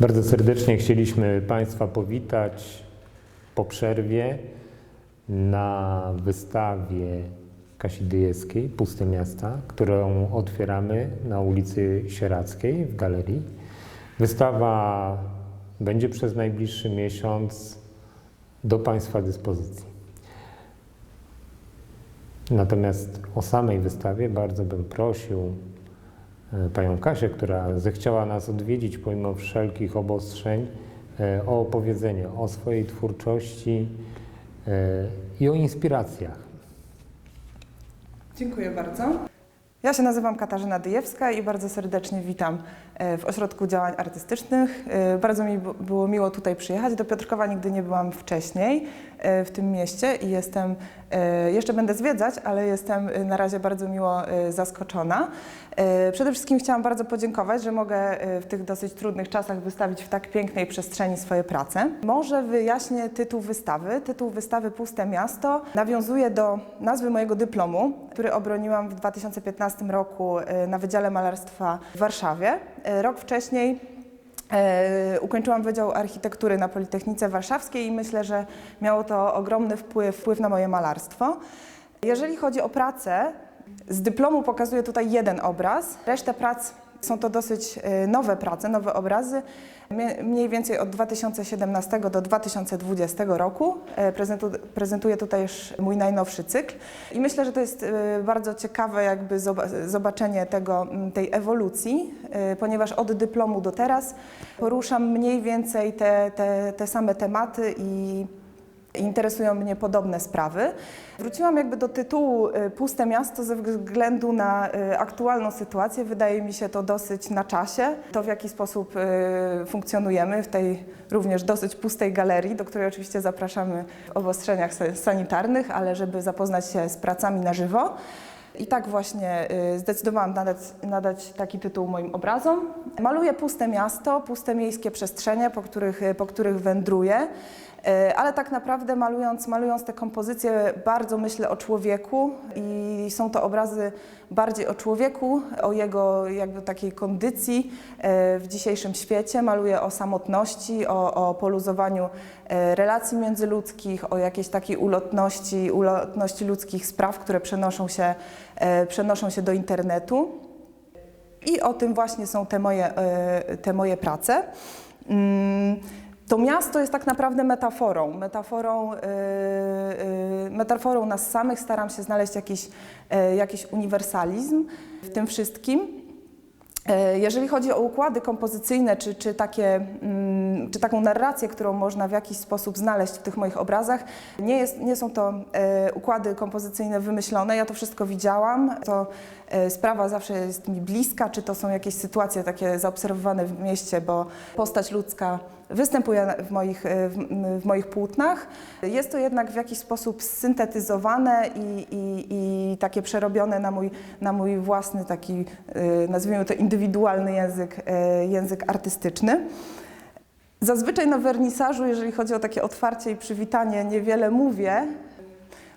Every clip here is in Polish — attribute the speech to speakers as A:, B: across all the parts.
A: Bardzo serdecznie chcieliśmy Państwa powitać po przerwie na wystawie Kasi Dyjewskiej Puste Miasta, którą otwieramy na ulicy Sieradzkiej w galerii. Wystawa będzie przez najbliższy miesiąc do Państwa dyspozycji. Natomiast o samej wystawie bardzo bym prosił panią Kasię, która zechciała nas odwiedzić pomimo wszelkich obostrzeń, e, o opowiedzenie o swojej twórczości e, i o inspiracjach.
B: Dziękuję bardzo. Ja się nazywam Katarzyna Dyjewska i bardzo serdecznie witam e, w Ośrodku Działań Artystycznych. Bardzo mi było miło tutaj przyjechać. Do Piotrkowa nigdy nie byłam wcześniej w tym mieście i jestem, jeszcze będę zwiedzać, ale jestem na razie bardzo miło zaskoczona. E, Przede wszystkim chciałam bardzo podziękować, że mogę e, w tych dosyć trudnych czasach wystawić w tak pięknej przestrzeni swoje prace. Może wyjaśnię tytuł wystawy. Tytuł wystawy Puste Miasto nawiązuje do nazwy mojego dyplomu, który obroniłam w 2015 roku e, na Wydziale Malarstwa w Warszawie. Rok wcześniej Ukończyłam Wydział Architektury na Politechnice Warszawskiej i myślę, że miało to ogromny wpływ, wpływ na moje malarstwo. Jeżeli chodzi o pracę, z dyplomu pokazuję tutaj jeden obraz. Reszta prac są to dosyć e, nowe prace, nowe obrazy. Mniej więcej od 2017 do 2020 roku E, prezentu- prezentuję tutaj już mój najnowszy cykl. I myślę, że to jest e, bardzo ciekawe jakby zoba- zobaczenie tego, m, tej ewolucji, e, ponieważ od dyplomu do teraz poruszam mniej więcej te, te, te same tematy i interesują mnie podobne sprawy. Wróciłam jakby do tytułu y, Puste miasto ze względu na y, aktualną sytuację. Wydaje mi się to dosyć na czasie. To w jaki sposób y, funkcjonujemy w tej również dosyć pustej galerii, do której oczywiście zapraszamy w obostrzeniach sa- sanitarnych, ale żeby zapoznać się z pracami na żywo. I tak właśnie zdecydowałam nadać, nadać taki tytuł moim obrazom. Maluję puste miasto, puste miejskie przestrzenie, po których, po których wędruję. Y, Ale tak naprawdę malując, malując te kompozycje bardzo myślę o człowieku i są to obrazy bardziej o człowieku, o jego jakby takiej kondycji y, w dzisiejszym świecie. Maluję o samotności, o, o poluzowaniu y, relacji międzyludzkich, o jakiejś takiej ulotności, ulotności ludzkich spraw, które przenoszą się, przenoszą się do internetu. I o tym właśnie są te moje, e, te moje prace. To miasto jest tak naprawdę metaforą, metaforą, e, e, metaforą nas samych. Staram się znaleźć jakiś, e, jakiś uniwersalizm w tym wszystkim. E, Jeżeli chodzi o układy kompozycyjne, czy, czy, takie, mm, czy taką narrację, którą można w jakiś sposób znaleźć w tych moich obrazach, nie, jest, nie są to e, układy kompozycyjne wymyślone. Ja to wszystko widziałam. To sprawa zawsze jest mi bliska, czy to są jakieś sytuacje takie zaobserwowane w mieście, bo postać ludzka występuje w moich, e, w, moich płótnach. Jest to jednak w jakiś sposób syntetyzowane i, i, i takie przerobione na mój, na mój własny taki, e, nazwijmy to indywidualny język, e, język artystyczny. Zazwyczaj na wernisażu, jeżeli chodzi o takie otwarcie i przywitanie, niewiele mówię.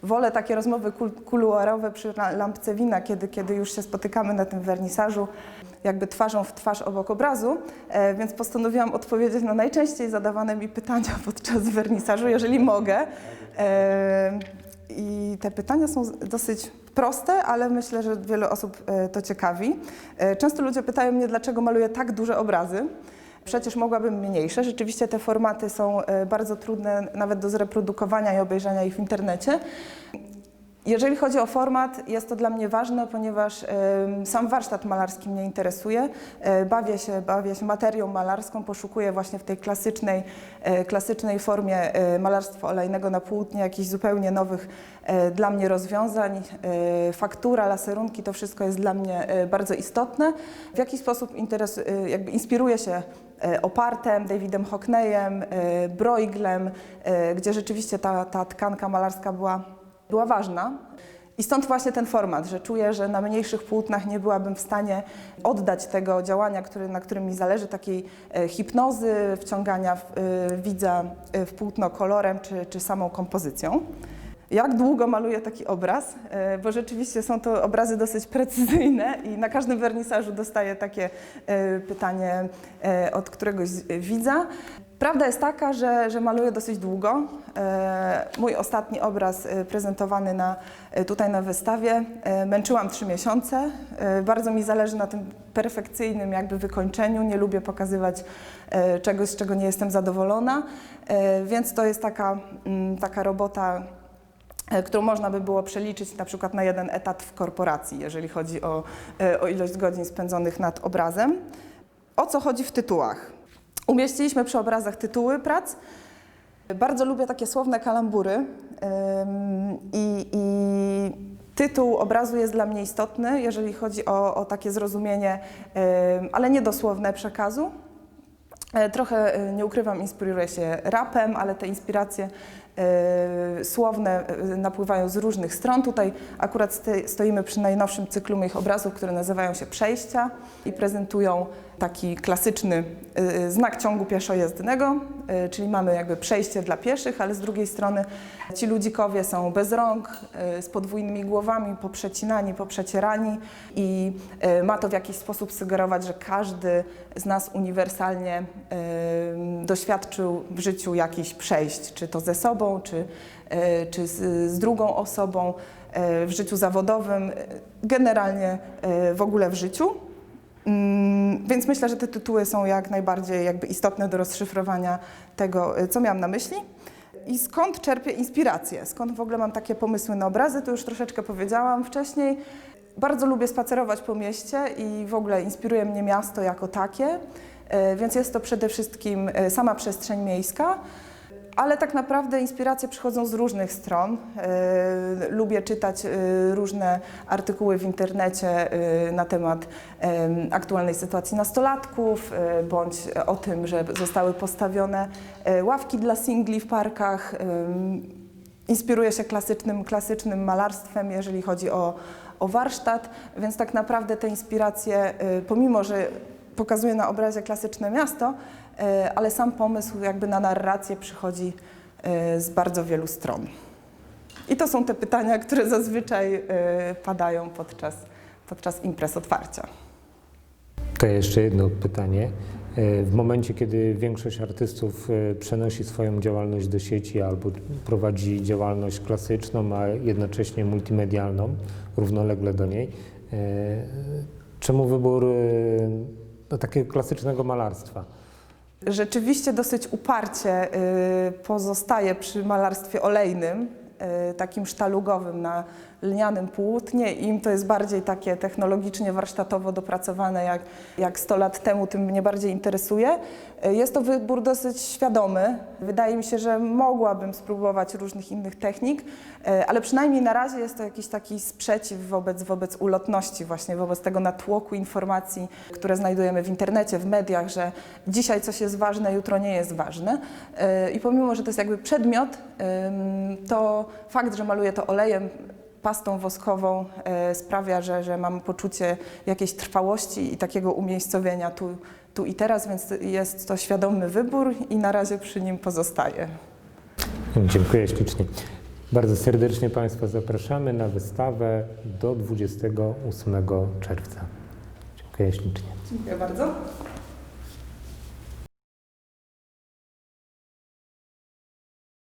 B: Wolę takie rozmowy kul- kuluarowe przy la- lampce wina, kiedy, kiedy już się spotykamy na tym wernisażu, jakby twarzą w twarz obok obrazu, e, więc postanowiłam odpowiedzieć na najczęściej zadawane mi pytania podczas wernisażu, jeżeli mogę. E, I te pytania są dosyć proste, ale myślę, że wiele osób e, to ciekawi. Często ludzie pytają mnie, dlaczego maluję tak duże obrazy. Przecież mogłabym mniejsze. Rzeczywiście te formaty są e, bardzo trudne nawet do zreprodukowania i obejrzenia ich w internecie. Jeżeli chodzi o format, jest to dla mnie ważne, ponieważ em, sam warsztat malarski mnie interesuje. E, Bawię się, bawię się materią malarską, poszukuję właśnie w tej klasycznej, e, klasycznej formie e, malarstwa olejnego na płótnie jakichś zupełnie nowych e, dla mnie rozwiązań. E, Faktura, laserunki, to wszystko jest dla mnie e, bardzo istotne. W jaki sposób interes, e, jakby inspiruję się e, Opartem, Davidem Hockneyem, e, Brueglem, e, gdzie rzeczywiście ta, ta tkanka malarska była była ważna. I stąd właśnie ten format, że czuję, że na mniejszych płótnach nie byłabym w stanie oddać tego działania, który, na którym mi zależy, takiej e, hipnozy, wciągania w, e, widza e, w płótno kolorem czy, czy samą kompozycją. Jak długo maluję taki obraz, e, bo rzeczywiście są to obrazy dosyć precyzyjne i na każdym wernisażu dostaję takie e, pytanie e, od któregoś widza. Prawda jest taka, że, że maluję dosyć długo. Mój ostatni obraz prezentowany na, tutaj na wystawie męczyłam trzy miesiące. Bardzo mi zależy na tym perfekcyjnym jakby wykończeniu. Nie lubię pokazywać czegoś, z czego nie jestem zadowolona, więc to jest taka, mm, taka robota którą można by było przeliczyć na przykład na jeden etat w korporacji, jeżeli chodzi o, e, o ilość godzin spędzonych nad obrazem. O co chodzi w tytułach? Umieściliśmy przy obrazach tytuły prac. Bardzo lubię takie słowne kalambury i, i tytuł obrazu jest dla mnie istotny, jeżeli chodzi o, o takie zrozumienie, ale niedosłowne przekazu. E, Trochę, e, nie ukrywam, inspiruję się rapem, ale te inspiracje e, słowne e, napływają z różnych stron. Tutaj akurat stoimy przy najnowszym cyklu moich obrazów, które nazywają się Przejścia i prezentują taki klasyczny e, znak ciągu pieszojezdnego, czyli mamy jakby przejście dla pieszych, ale z drugiej strony ci ludzikowie są bez rąk, z podwójnymi głowami, poprzecinani, poprzecierani i ma to w jakiś sposób sugerować, że każdy z nas uniwersalnie doświadczył w życiu jakichś przejść, czy to ze sobą, czy, e, czy z, z drugą osobą, e, w życiu zawodowym, e, generalnie w ogóle w życiu. Mm, Więc myślę, że te tytuły są jak najbardziej jakby istotne do rozszyfrowania tego, co miałam na myśli. I skąd czerpię inspirację? Skąd w ogóle mam takie pomysły na obrazy? To już troszeczkę powiedziałam wcześniej. Bardzo lubię spacerować po mieście i w ogóle inspiruje mnie miasto jako takie, więc jest to przede wszystkim sama przestrzeń miejska. Ale tak naprawdę inspiracje przychodzą z różnych stron. E, lubię czytać e, różne artykuły w internecie e, na temat aktualnej sytuacji nastolatków, bądź o tym, że zostały postawione ławki dla singli w parkach. Inspiruję się klasycznym, klasycznym malarstwem, jeżeli chodzi o, o warsztat, więc tak naprawdę te inspiracje, pomimo że pokazuję na obrazie klasyczne miasto, e, ale sam pomysł jakby na narrację przychodzi e, z bardzo wielu stron. I to są te pytania, które zazwyczaj e, padają podczas, podczas imprez otwarcia.
A: To jeszcze jedno pytanie. W momencie, kiedy większość artystów przenosi swoją działalność do sieci albo prowadzi działalność klasyczną, a jednocześnie multimedialną, równolegle do niej, czemu wybór no, takiego klasycznego malarstwa?
B: Rzeczywiście dosyć uparcie y, pozostaję przy malarstwie olejnym, y, takim sztalugowym na lnianym płótnie. Im to jest bardziej takie technologicznie, warsztatowo dopracowane jak, jak 100 lat temu, tym mnie bardziej interesuje. Jest to wybór dosyć świadomy. Wydaje mi się, że mogłabym spróbować różnych innych technik, y, ale przynajmniej na razie jest to jakiś taki sprzeciw wobec, wobec ulotności, właśnie wobec tego natłoku informacji, które znajdujemy w internecie, w mediach, że dzisiaj coś jest ważne, jutro nie jest ważne. Yy, I pomimo, że to jest jakby przedmiot, to fakt, że maluję to olejem, pastą woskową yy, sprawia, że, że mam poczucie jakiejś trwałości i takiego umiejscowienia tu, tu i teraz, więc jest to świadomy wybór i na razie przy nim pozostaję.
A: Dziękuję ślicznie. Bardzo serdecznie Państwa zapraszamy na wystawę do 28 czerwca. Dziękuję ślicznie.
B: Dziękuję bardzo.